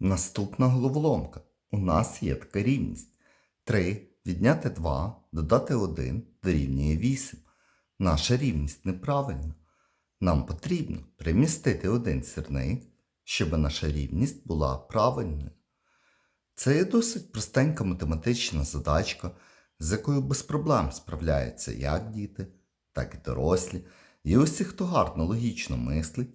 Наступна головоломка. У нас є така рівність. 3 відняти 2, додати 1 дорівнює 8. Наша рівність неправильна. Нам потрібно примістити один сірник, щоб наша рівність була правильною. Це є досить простенька математична задачка, з якою без проблем справляються як діти, так і дорослі. І усі, хто гарно логічно мислить,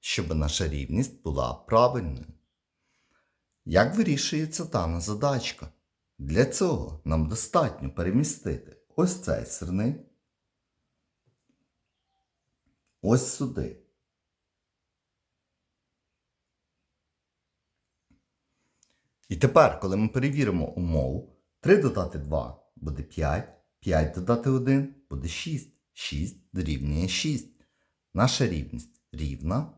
щоб наша рівність була правильною. Як вирішується дана задачка? Для цього нам достатньо перемістити ось цей сирник, ось сюди. І тепер, коли ми перевіримо умову, 3 додати 2 буде 5, 5 додати 1 буде 6, 6 дорівнює 6. Наша рівність рівна,